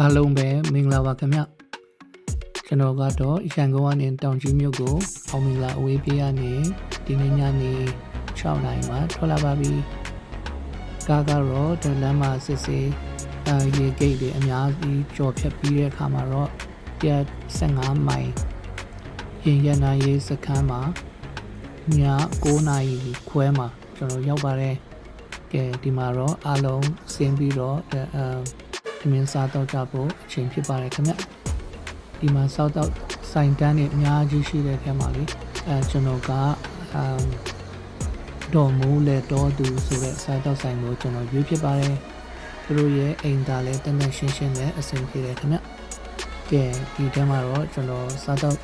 အားလုံးပဲမင်္ဂလာပါခင်ဗျကျွန်တော်ကတော့ရန်ကုန်ကနေတောင်ကြီးမြို့ကိုအောင်မင်္ဂလာအဝေးပြေးရနေဒီနေ့ညနေ6နာရီမှာထွက်လာပါပြီကားကတော့ဒလမ်းမှာစစ်စစ်အဲရေဂိတ်တွေအများကြီးကြော်ဖြတ်ပြီးတဲ့အခါမှာတော့115မိုင်ရင်ရနာရေးစခန်းမှာည9နာရီခွဲမှာကျွန်တော်ရောက်ပါတယ်ကဲဒီမှာတော့အားလုံးဆင်းပြီးတော့အဲ ထမင်းစားတော့ကြဖို့အချိန်ဖြစ်ပါတယ်ခင်ဗျဒီမှာစောက်တော့စိုင်တန်းတွေအများကြီးရှိတဲ့ထဲမှာလေအဲကျွန်တော်ကအမ်ဒေါ်မိုးလေတော်သူဆိုတဲ့စားတော့ဆိုင်ကိုကျွန်တော်ရွေးဖြစ်ပါတယ်သူတို့ရဲ့အိမ်သားလည်းတနက်ရှင်းရှင်းနဲ့အဆင်ပြေတယ်ခင်ဗျကဲဒီထဲမှာတော့ကျွန်တော်စားတော့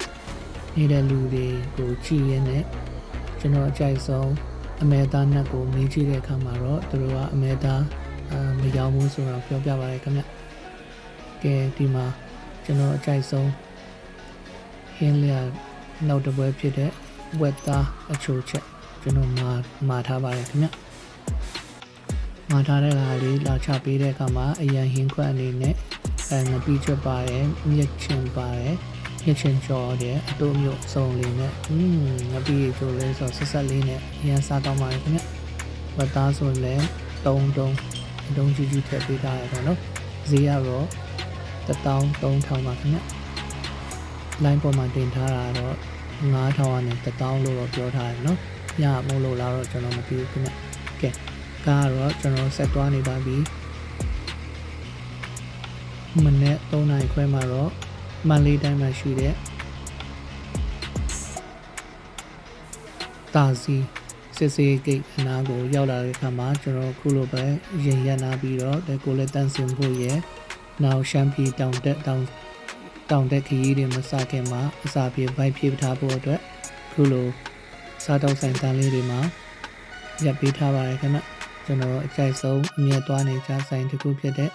နေတဲ့လူတွေကိုကြည့်ရင်းနဲ့ကျွန်တော်အကြိုက်ဆုံးအမေသားနတ်ကိုမေးကြည့်တဲ့အခါမှာတော့သူတို့ကအမေသား အာမရောက်ဘူးဆိုတော့ပြောပြပါရခင်ဗျကဲဒီမှာကျွန်တော်အကြိုက်ဆုံးဟင်းလျာနောက်တစ်ပွဲဖြစ်တဲ့ဝက်သားအချိုချက်ကျွန်တော်မာမာထားပါတယ်ခင်ဗျမာထားတဲ့ဟာလေးလာချပေးတဲ့အခါမှာအရန်ဟင်းခွက်အနေနဲ့အဲငပီးချက်ပါတယ်မြက်ချင်ပါတယ်မြက်ချင်ကြော်တယ်အတိုးမျိုးအစုံလေးနဲ့อืมငပီးချိုလေးဆိုဆက်ဆက်လေးနဲ့အရန်စားတော့ပါတယ်ခင်ဗျဝက်သားဆိုလည်းတုံးတုံး အတုံးကြီးကြီးထည့်ပေးထားရတော့နော်ဈေးကတော့13000ပါခင်ဗျ line ပေါ်မှာတင်ထားတာတော့9000ကနေ1000လို့တော့ပြောထားတယ်နော်ညမို့လို့လားတော့ကျွန်တော်မသိဘူးခင်ဗျကဲကားကတော့ကျွန်တော်ဆက်သွားနေပါပြီမနေ့3နိုင်ခွဲမှာတော့မန္တလေးတိုင်းမှာရှိတဲ့တာစီ စစ်စေးဂိတ်အနားကိုရောက်လာတဲ့အခါမှာကျွန်တော်ခုလိုပဲရင်ရက်နာပြီးတော့ဒီကိုလည်းတန်းစင်ဖို့ရဲ့နောက်ရှမ်းပြည်တောင်တက်တောင်တောင်တက်ခရီးတွေမစခင်မှာအစာပြေဗိုက်ပြေထားဖို့အတွက်ခုလိုစားတောက်ဆိုင်တန်းလေးတွေမှာရပ်ပေးထားပါတယ်ခင်ဗျကျွန်တော်အကြိုက်ဆုံးအမြဲသွားနေကြဆိုင်တစ်ခုဖြစ်တဲ့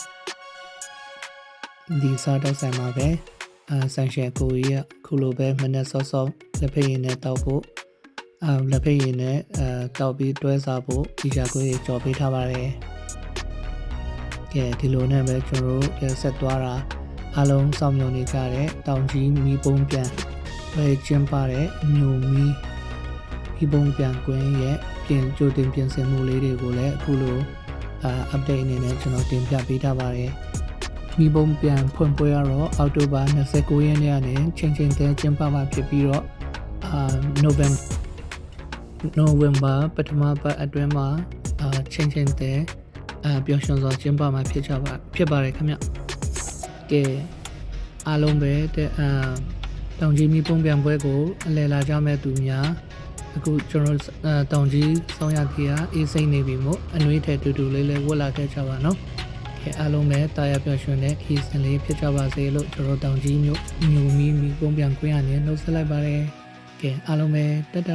ဒီစားတောက်ဆိုင်မှာပဲအာဆန်ရှယ်ကိုကြီးကခုလိုပဲမနေ့စောစောလက်ဖက်ရည်နဲ့တောက်ဖို့ အာလက်ဖက်ရည်နဲ့အဲတောက်ပြီးတွဲစားဖို့ဒီချာကိုကြီးကြော်ပေးထားပါတယ်ကဲဒီလိုနဲ့ပဲကျွန်တော်တို့ဆက်သွားတာအားလုံးစောင့်မျှော်နေကြတဲ့တောင်ကြီးမီးပုံးပြန်ပဲကျင်းပတဲ့ညိုမီးမီးပုံးပြန်ကွင်းရဲ့ပြင်ကြိုတင်ပြင်ဆင်မှုလေးတွေကိုလည်းအခုလိုအာ update အနေနဲ့ကျွန်တော်တင်ပြပေးထားပါတယ်မိဘုံပြန်ဖွင့်ပွဲကတော့အောက်တိုဘာ29ရက်နေ့ကနေချိန်ချိန်တည်းကျင်းပမှာဖြစ်ပြီးတော့အာနိုဝင် နိုဝင်ဘာပထမပတ်အတွင်းမှာအာချိန်ချိန်တည်းအာပျော်ရွှင်စွာကျင်းပမှာဖြစ်ကြပါဖြစ်ပါတယ်ခင်ဗျကဲအားလုံးပဲတဲ့အာတောင်ကြီးမိပုံပြန်ပွဲကိုအလည်လာကြမဲ့သူများအခုကျွန်တော်အာတောင်ကြီးဆောင်းရကြီးကအေးစိမ့်နေပြီမို့အနှွေးထဲတူတူလေးလေးဝတ်လာခဲ့ကြပါနော်ကဲအားလုံးပဲတာယာပျော်ရွှင်တဲ့ခီးစင်လေးဖြစ်ကြပါစေလို့ကျွန်တော်တောင်ကြီးမြို့ညိုမီမီပုံပြန်ခွင့်ရနေနှုတ်ဆက်လိုက်ပါတယ်ကဲအားလုံးပဲတတ